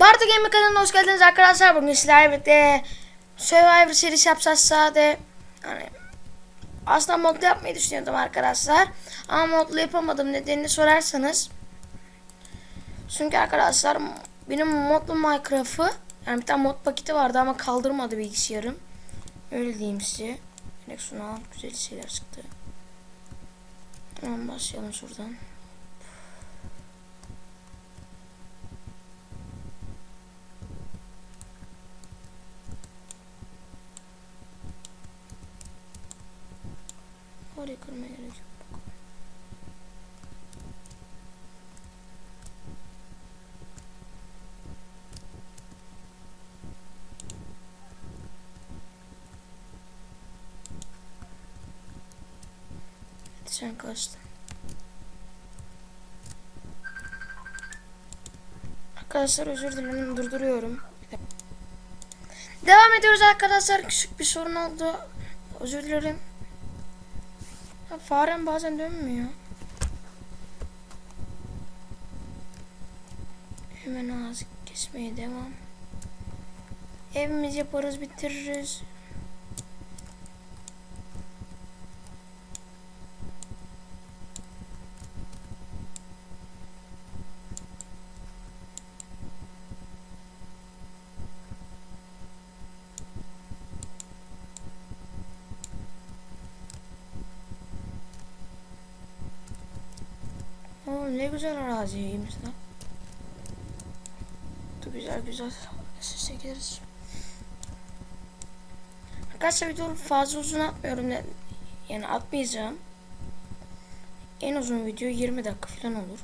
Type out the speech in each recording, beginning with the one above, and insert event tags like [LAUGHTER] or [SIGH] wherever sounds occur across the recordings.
Bartu Gaming kanalına hoş geldiniz arkadaşlar. Bugün sizlerle birlikte Survivor serisi yapacağız sade. Yani aslında modlu yapmayı düşünüyordum arkadaşlar. Ama modlu yapamadım nedenini sorarsanız. Çünkü arkadaşlar benim modlu Minecraft'ı yani bir tane mod paketi vardı ama kaldırmadı bilgisayarım. Öyle diyeyim size. Nexus'una güzel şeyler çıktı. Tamam başlayalım şuradan. Orayı kırmaya gerek sen kaçtın. Arkadaşlar özür dilerim durduruyorum. Devam ediyoruz arkadaşlar. Küçük bir sorun oldu. Özür dilerim. Ya farem bazen dönmüyor. Hemen ağzı kesmeye devam. Evimizi yaparız bitiririz. Ne güzel araziymiş lan. Dur güzel güzel ses çekeriz. Arkadaşlar videoyu fazla uzun atmıyorum. Yani atmayacağım. En uzun video 20 dakika falan olur.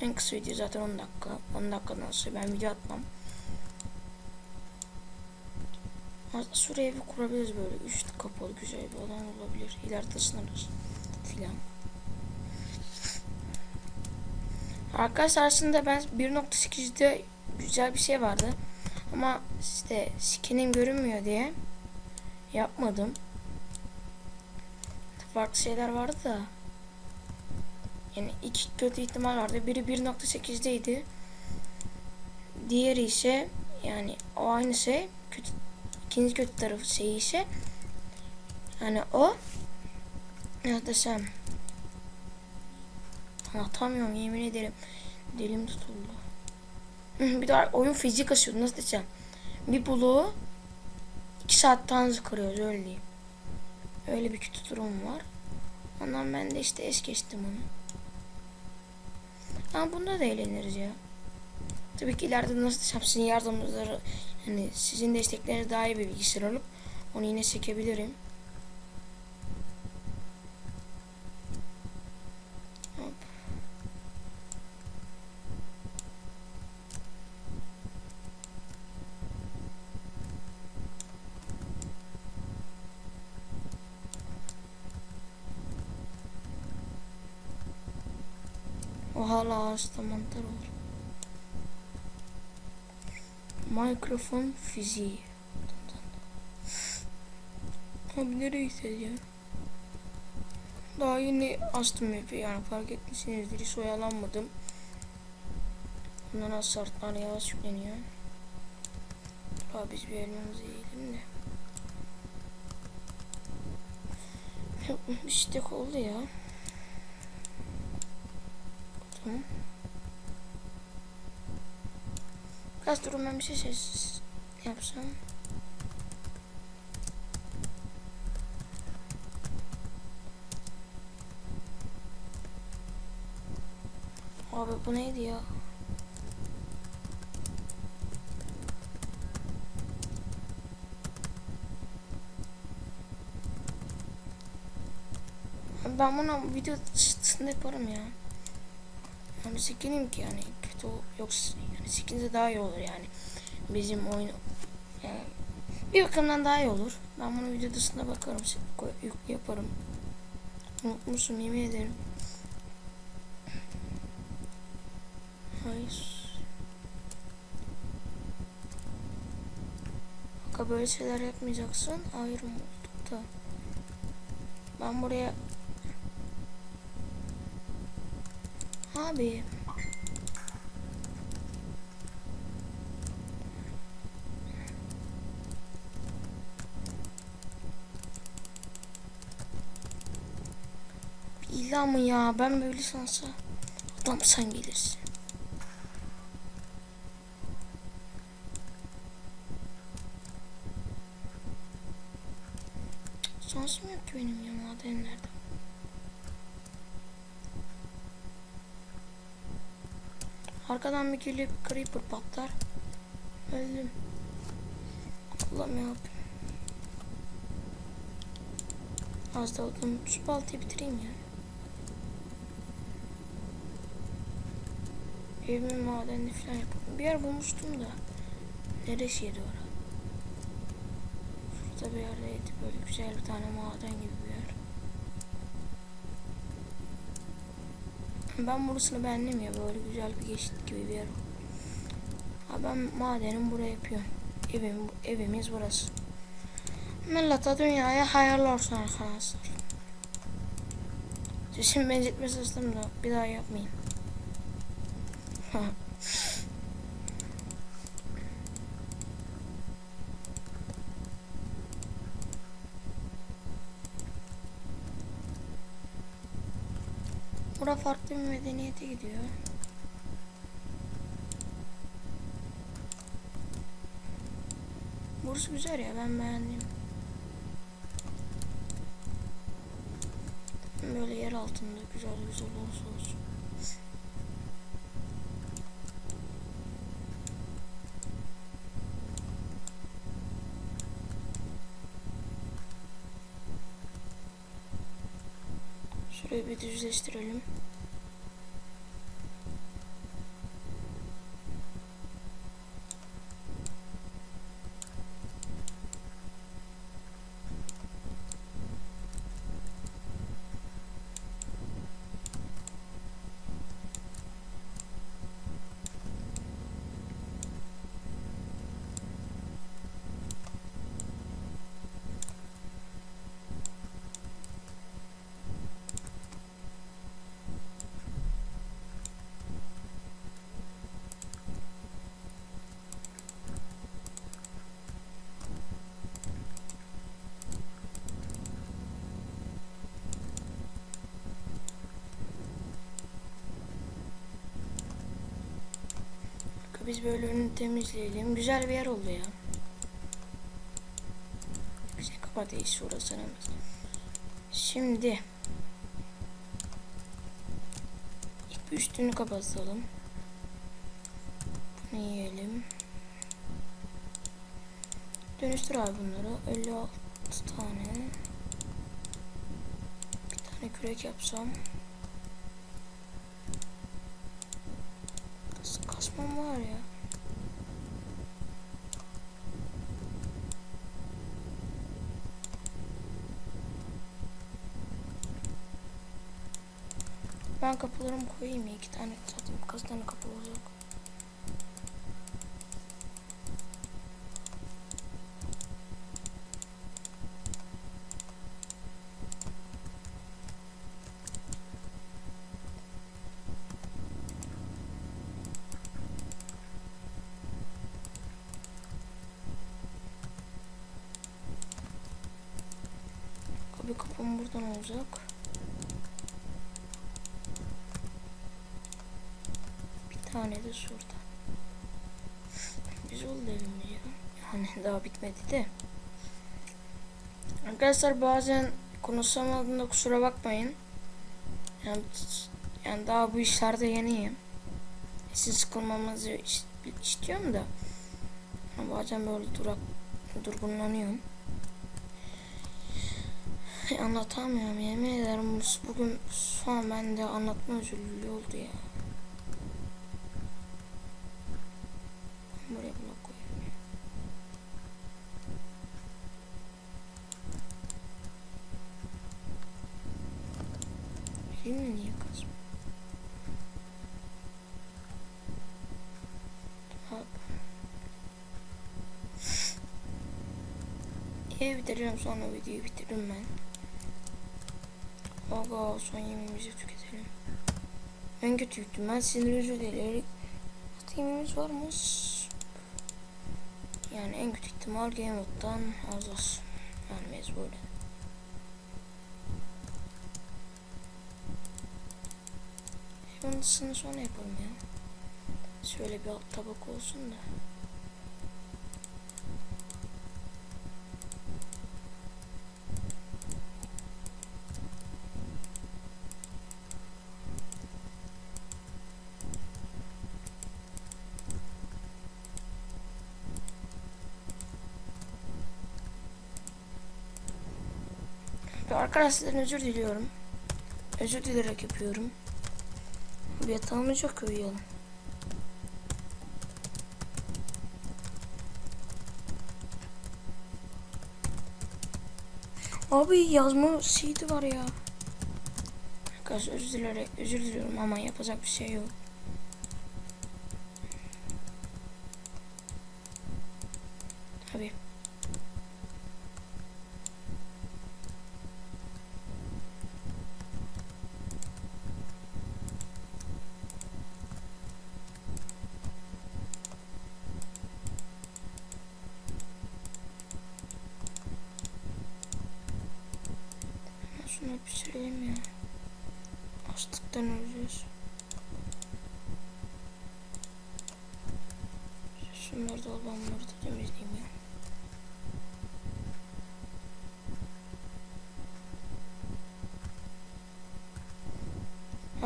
En kısa video zaten 10 dakika. 10 dakikadan sonra ben video atmam. Şuraya bir kurabiliriz böyle. Üst kapalı güzel bir alan olabilir. İleride ısınırız filan. Arkadaşlar aslında ben 1.8'de güzel bir şey vardı. Ama işte skinim görünmüyor diye yapmadım. Farklı şeyler vardı da. Yani iki kötü ihtimal vardı. Biri 1.8'deydi. Diğeri ise yani o aynı şey. Kötü, ikinci kötü tarafı şey ise yani o ne desem Anlatamıyorum yemin ederim. Dilim tutuldu. Bir de oyun fizik kasıyordu nasıl desem. Bir bloğu 2 saatte anzı kırıyoruz öyle diyeyim. Öyle bir kötü durum var. Ondan ben de işte es geçtim onu. Ama bunda da eğleniriz ya. Tabii ki ileride nasıl desem sizin yardımınızları hani sizin destekleriniz daha iyi bir bilgisayar alıp onu yine çekebilirim. Hop. O hala ağaçta mantar olur. Mikrofon fiziği. Abi nereye ya? Daha yeni açtım map'i yani fark etmişsinizdir hiç oyalanmadım. Bundan az şartlar yavaş yükleniyor. Abi biz bir elmamızı yiyelim de. [LAUGHS] Bir tek oldu ya. Tamam. Kaç durum ben bir şey ses yapsam. Abi bu neydi ya? Ben bunu video dışında yaparım ya. Yani sikinim ki yani kötü ol- yok yani sikinse daha iyi olur yani. Bizim oyun yani bir bakımdan daha iyi olur. Ben bunu video dışında bakarım, yaparım. Unutmuşum yemin ederim. Hayır. Bak böyle şeyler yapmayacaksın. Ayrım olduk da. Ben buraya Abi. İlla mı ya? Ben böyle sansa adam sen gelirsin. Sansım yok ki benim ya madenlerde. Arkadan bir bir creeper patlar. Öldüm. Allah'ım ya. Az da oldum. Şu baltayı bitireyim ya. Evimin madenini falan yapalım. Bir yer bulmuştum da. Neresiydi orası? Şurada bir yerdeydi. Böyle güzel bir tane maden gibi bir yer. Ben burasını beğendim ya. Böyle güzel bir geçit gibi bir yer. Ha ben madenim buraya yapıyorum. Evim, evimiz burası. Millete dünyaya hayırlı olsun arkadaşlar. Şimdi benzetme sistemi de bir daha yapmayayım. [LAUGHS] Bura farklı bir medeniyete gidiyor. Burası güzel ya ben beğendim. Böyle yer altında güzel güzel olsa olsun. Şurayı bir düzleştirelim. Biz böyle önünü temizleyelim. Güzel bir yer oldu ya. Bir şey kapatayım şurasını. Şimdi ilk üstünü kapatalım. Bunu yiyelim. Dönüştür abi bunları. 56 tane. Bir tane kürek yapsam. Kas- Kasmam var ya. Ben kapılarımı koyayım ya. iki tane zaten kaç tane kapı olacak. Kapı kapım buradan olacak. Bir tane de şurada. Güzel oldu evimiz ya. Yani [LAUGHS] daha bitmedi de. Arkadaşlar bazen konuşamadığımda kusura bakmayın. Yani, yani daha bu işlerde yeniyim. Sizin sıkılmamanızı is- istiyorum da. Yani bazen böyle durak durgunlanıyorum. Anlatamıyorum yemin ederim bugün an bende anlatma özürlüğü oldu ya. Buraya blok koyayım. Elimle niye kazma? Evi bitiriyorum sonra videoyu bitiririm ben. Aga son yemeğimizi tüketelim. En kötü ihtimal sinir özür dilerim. Yemeğimiz varmış. Yani en kötü ihtimal Game Mode'dan az olsun. Yani mecburen. ayrıntısını sonra yapalım ya. Şöyle bir alt tabak olsun da. Ve Arkadaşlardan özür diliyorum. Özür dilerek yapıyorum. Bir yatağımız yok uyuyalım. Abi yazma şeydi var ya. Arkadaşlar özür dilerim, özür diliyorum ama yapacak bir şey yok. Tabii. Şunu pişirelim ya. Açlıktan öleceğiz. Şunları da olanları da temizleyeyim ya.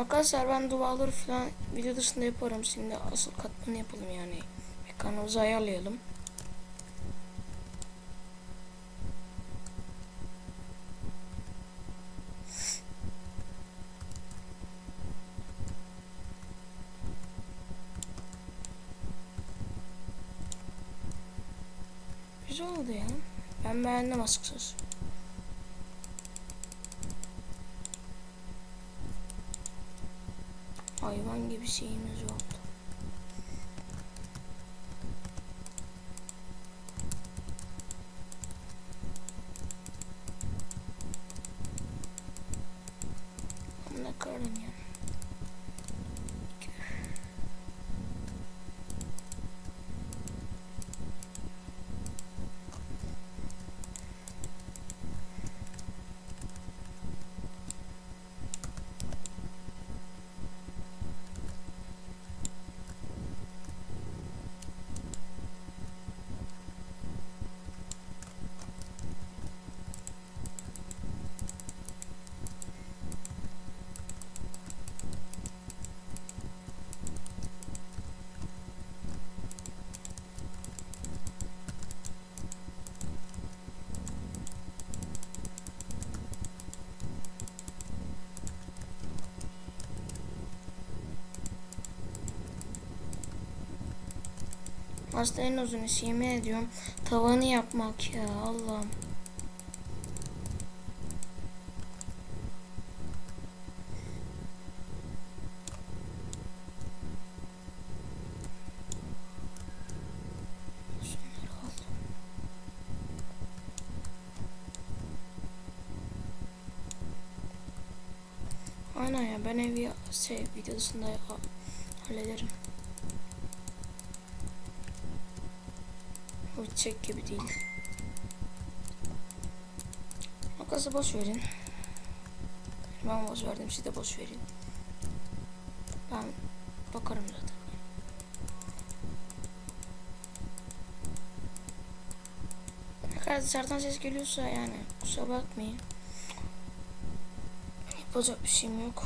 Arkadaşlar ben duvarları falan video dışında yaparım. Şimdi asıl katmanı yapalım yani. Ekranımızı ayarlayalım. Güzel oldu ya. Beğendim açıkçası. Hayvan gibi şeyimiz oldu. Ne karın ya. Aslında en uzun işi yemin ediyorum tavanı yapmak ya Allah'ım. Aynen ya ben evi şey videosunda ha- hallederim. Çek gibi değil. Makası boş verin. Ben boş verdim siz de boş verin. Ben bakarım zaten. Kadar dışarıdan ses geliyorsa yani kusura bakmayın. Yapacak bir şeyim yok.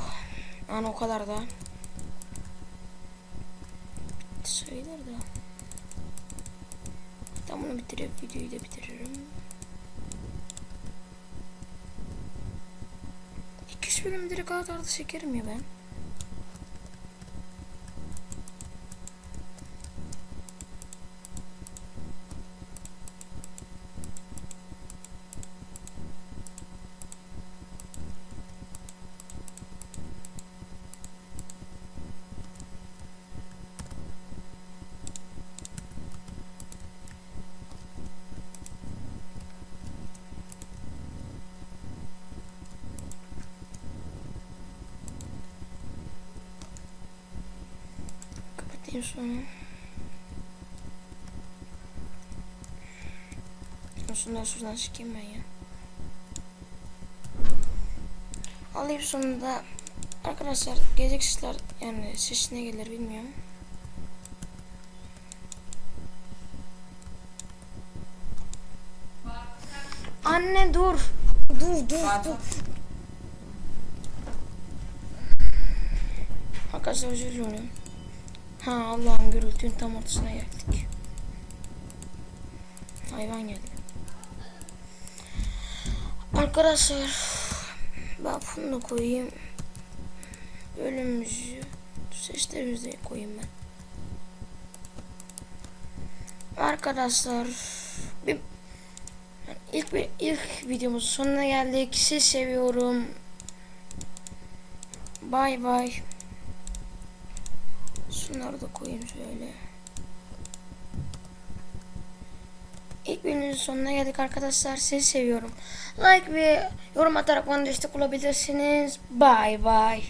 Yani o kadar da. Sayılır da. Ben bunu bitirip videoyu da bitiririm. 200 bölüm direkt alt alta çekerim ya ben. Kapatayım sonra. Şundan şuradan çıkayım ben ya. Alayım sonunda Arkadaşlar gelecek sesler yani ses ne gelir bilmiyorum. Anne dur. Dur dur dur. Arkadaşlar özür diliyorum. Ha Allah'ım gürültünün tam ortasına geldik. Hayvan geldi. Arkadaşlar ben bunu da koyayım. Bölümümüzü seslerimizi koyayım ben. Arkadaşlar bir ilk bir ilk videomuzun sonuna geldik. Sizi seviyorum. Bay bay. Şunları da koyayım şöyle. İlk bölümümüzün sonuna geldik arkadaşlar. Sizi seviyorum. Like ve yorum atarak bana destek olabilirsiniz. Bye bye.